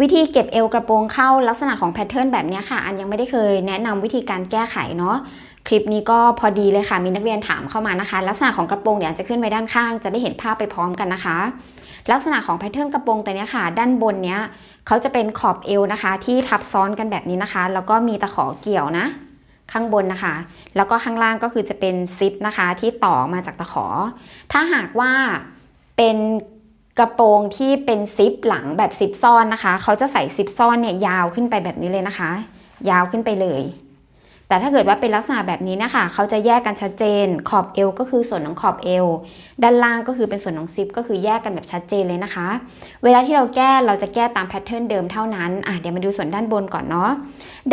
วิธีเก็บเอวกระโปรงเข้าลักษณะของแพทเทิร์นแบบนี้ค่ะ อันยังไม่ได้เคยแนะนำวิธีการแก้ไขเนาะคลิปนี้ก็พอดีเลยค่ะ มีนักเรียนถามเข้ามานะคะ ลักษณะของกระโปรงเดี๋ยวจะขึ้นไว้ด้านข้าง จะได้เห็นภาพไปพร้อมกันนะคะ ลักษณะของแพทเทิร์นกระโปรงตัวนี้ค่ะ ด้านบนเนี้ยเขาจะเป็นขอบเอวนะคะ ที่ทับซ้อนกันแบบนี้นะคะ แล้วก็มีตะขอเกี่ยวนะ ข้างบนนะคะ แล้วก็ข้างล่างก็คือจะเป็นซิปนะคะ ที่ต่อมาจากตะขอ ถ้าหากว่าเป็น กระโปรงที่เป็นซิปหลังแบบซิปซ่อนนะคะ เขาจะใส่ซิปซ่อนเนี่ยยาวขึ้นไปแบบนี้เลยนะคะ ยาวขึ้นไปเลย แต่ถ้าเกิดว่าเป็นลักษณะแบบนี้นะคะ เขาจะแยกกันชัดเจน ขอบเอวก็คือส่วนของขอบเอว ด้านล่างก็คือเป็นส่วนของซิปก็คือแยกกันแบบชัดเจนเลยนะคะ เวลาที่เราแก้เราจะแก้ตามแพทเทิร์นเดิมเท่านั้นอะเดี๋ยวมาดูส่วนด้านบนก่อนเนาะ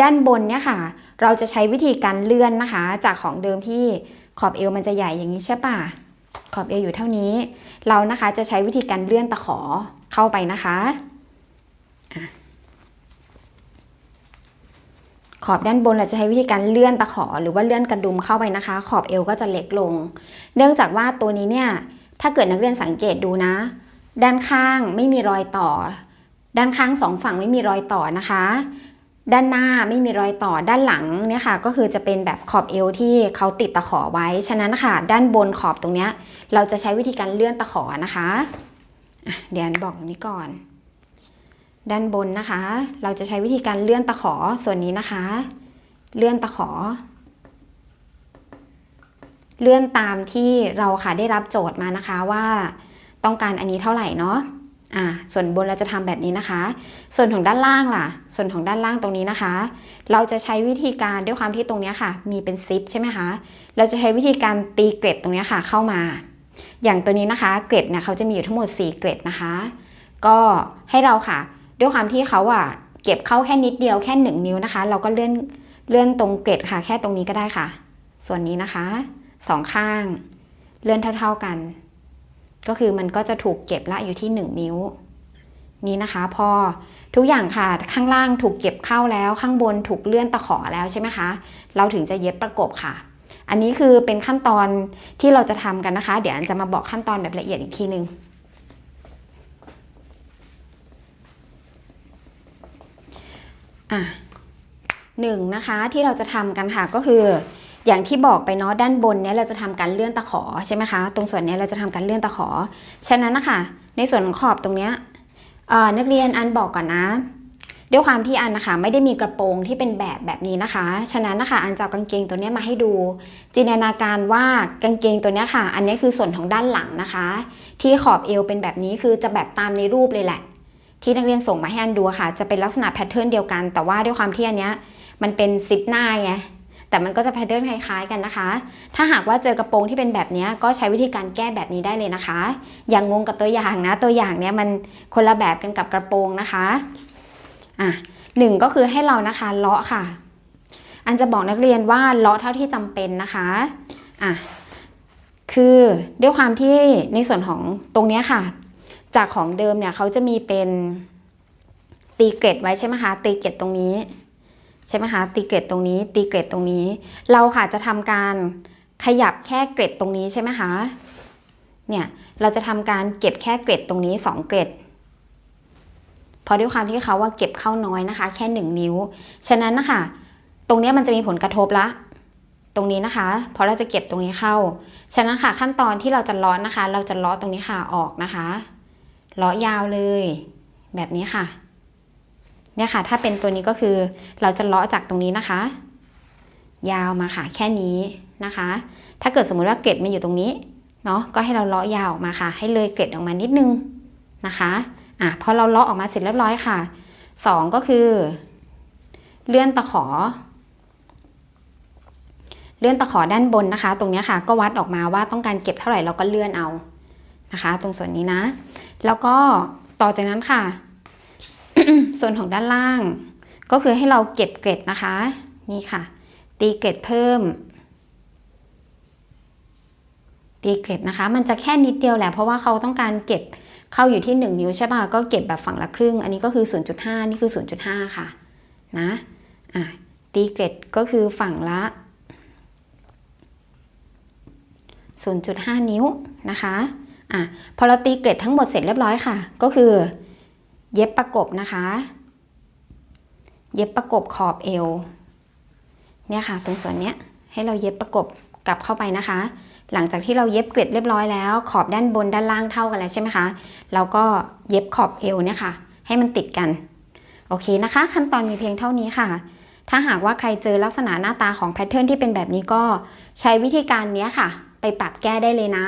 ด้านบนเนี่ยค่ะ เราจะใช้วิธีการเลื่อนนะคะ จากของเดิมที่ขอบเอวมันจะใหญ่อย่างนี้ใช่ปะ ขอบเอวอยู่เท่านี้ เรานะคะจะใช้วิธีการเลื่อนตะขอเข้าไปนะคะอะขอบด้านบนเราจะใช้วิธีการเลื่อนตะขอหรือว่าเลื่อนกระดุมเข้าไปนะคะ ขอบเอวก็จะเล็กลง เนื่องจากว่าตัวนี้เนี่ยถ้าเกิดนักเรียนสังเกตดูนะ ด้านข้างไม่มีรอยต่อ ด้านข้างสองฝั่งไม่มีรอยต่อนะคะ ด้านหน้าไม่มีรอยต่อด้านหลังเนี่ยค่ะก็คือจะเป็นแบบขอบเอวที่เขาติดตะขอไว้ ฉะนั้นค่ะ ด้านบนขอบตรงเนี้ยเราจะใช้วิธีการเลื่อนตะขอนะคะะเดี๋ยวบอกตรงนี้ก่อน ด้านบนนะคะ เราจะใช้วิธีการเลื่อนตะขอส่วนนี้นะคะ เลื่อนตะขอ เลื่อนตามที่เราค่ะได้รับโจทย์มานะคะว่า ต้องการอันนี้เท่าไหร่เนาะ อ่าส่วนบนเราจะทำแบบนี้นะคะ ส่วนของด้านล่างล่ะ ส่วนของด้านล่างตรงนี้นะคะ เราจะใช้วิธีการด้วยความที่ตรงนี้ค่ะ มีเป็นซิปใช่ไหมคะ เราจะใช้วิธีการตีเกร็ดตรงนี้ค่ะเข้ามา อย่างตัวนี้นะคะ เกร็ดเนี่ยเขาจะมีอยู่ทั้งหมด 4 เกร็ดนะคะ ก็ให้เราค่ะ ด้วยความที่เขาอะเก็บเข้าแค่นิดเดียวแค่ 1 นิ้วนะคะ เราก็เลื่อนเลื่อนตรงเกร็ดค่ะ แค่ตรงนี้ก็ได้ค่ะ ส่วนนี้นะคะสองข้าง เลื่อนเท่า ๆกัน ก็คือมันก็จะถูกเก็บละอยู่ที่ 1 นิ้ว นี้นะคะพอทุกอย่างค่ะข้างล่างถูกเก็บเข้าแล้วข้างบนถูกเลื่อนตะขอแล้วใช่ไหมคะ เราถึงจะเย็บประกบค่ะ อันนี้คือเป็นขั้นตอนที่เราจะทำกันนะคะ เดี๋ยวอันจะมาบอกขั้นตอนแบบละเอียดอีกทีหนึ่งอะหนึ่งนะคะที่เราจะทำกันค่ะก็คือ อย่างที่บอกไปเนาะด้านบนเนี้ยเราจะทำการเลื่อนตะขอใช่ไหมคะตรงส่วนเนี้ยเราจะทำการเลื่อนตะขอ ฉะนั้นนะคะในส่วนของขอบตรงเนี้ยนักเรียนอันบอกก่อนนะ ด้วยความที่อันนะคะไม่ได้มีกระโปรงที่เป็นแบบแบบนี้นะคะ ฉะนั้นนะคะอันจะกางเกงตัวเนี้ยมาให้ดู จินตนาการว่ากางเกงตัวเนี้ยค่ะ อันนี้คือส่วนของด้านหลังนะคะ ที่ขอบเอวเป็นแบบนี้คือจะแบบตามในรูปเลยแหละ ที่นักเรียนส่งมาให้อันดูค่ะ จะเป็นลักษณะแพทเทิร์นเดียวกัน แต่ว่าด้วยความที่อันเนี้ยมันเป็นซิปหน้าไง แต่มันก็จะแพทเทิร์นคล้ายๆกันนะคะ ถ้าหากว่าเจอกระโปรงที่เป็นแบบนี้ก็ใช้วิธีการแก้แบบนี้ได้เลยนะคะ อย่างงงกับตัวอย่างนะ ตัวอย่างเนี้ยมันคนละแบบกันกับกระโปรงนะคะ อะหนึ่งก็คือให้เรานะคะเลาะค่ะ อันจะบอกนักเรียนว่าเลาะเท่าที่จำเป็นนะคะ อะ คือด้วยความที่ในส่วนของตรงนี้ค่ะ จากของเดิมเนี่ยเขาจะมีเป็นตีเกรดไว้ใช่ไหมคะ ตีเกรดตรงนี้ ใช่ไหมคะตีเกรดตรงนี้ตีเกรดตรงนี้ เราค่ะจะทำการขยับแค่เกรดตรงนี้ใช่ไหมคะเนี่ยเราจะทำการเก็บแค่เกรดตรงนี้สองเกรดเพราะด้วยความที่เขาว่าเก็บเข้าน้อยนะคะ แค่หนึ่งนิ้ว ฉะนั้นนะคะตรงนี้มันจะมีผลกระทบละ ตรงนี้นะคะเพราะเราจะเก็บตรงนี้เข้า ฉะนั้นค่ะขั้นตอนที่เราจะล้อนะคะ เราจะล้อตรงนี้ค่ะออกนะคะล้อยาวเลย แบบนี้ค่ะ เนี่ยค่ะ ถ้าเป็นตัวนี้ก็คือเราจะล้อจากตรงนี้นะคะ ยาวมาค่ะ แค่นี้นะคะ ถ้าเกิดสมมุติว่าเกล็ดมันอยู่ตรงนี้เนาะก็ให้เราล้อยาวออกมาค่ะ ให้เลยเกล็ดออกมานิดนึงนะคะอะพอเราล้อออกมาเสร็จเรียบร้อยค่ะสองก็คือ เลื่อนตะขอ เลื่อนตะขอด้านบนนะคะ ตรงนี้ค่ะ ก็วัดออกมาว่าต้องการเก็บเท่าไหร่เราก็เลื่อนเอานะคะ ตรงส่วนนี้นะ แล้วก็ต่อจากนั้นค่ะ ส่วนของด้านล่าง ก็คือให้เราเก็บเกร็ดนะคะ นี่ค่ะ ตีเกร็ดเพิ่ม ตีเกร็ดนะคะ มันจะแค่นิดเดียวแหละเพราะว่าเขาต้องการเก็บเข้าอยู่ที่ 1 นิ้วใช่ป่ะก็เก็บแบบฝั่งละครึ่ง อันนี้ก็คือ 0.5 นี่คือ 0.5 ค่ะ นะอะตีเกร็ดก็คือฝั่งละ 0.5 นิ้วนะคะอะพอเราตีเกร็ดทั้งหมดเสร็จเรียบร้อยค่ะ ก็คือ เย็บประกบนะคะ เย็บประกบขอบเอว เนี่ยค่ะ ตรงส่วนเนี้ยให้เราเย็บประกบกลับเข้าไปนะคะ หลังจากที่เราเย็บเกล็ดเรียบร้อยแล้ว ขอบด้านบนด้านล่างเท่ากันแล้วใช่ไหมคะ เราก็เย็บขอบเอวเนี่ยค่ะ ให้มันติดกัน โอเคนะคะ ขั้นตอนมีเพียงเท่านี้ค่ะ ถ้าหากว่าใครเจอลักษณะหน้าตาของแพทเทิร์นที่เป็นแบบนี้ก็ใช้วิธีการนี้ค่ะ ไปปรับแก้ได้เลยนะ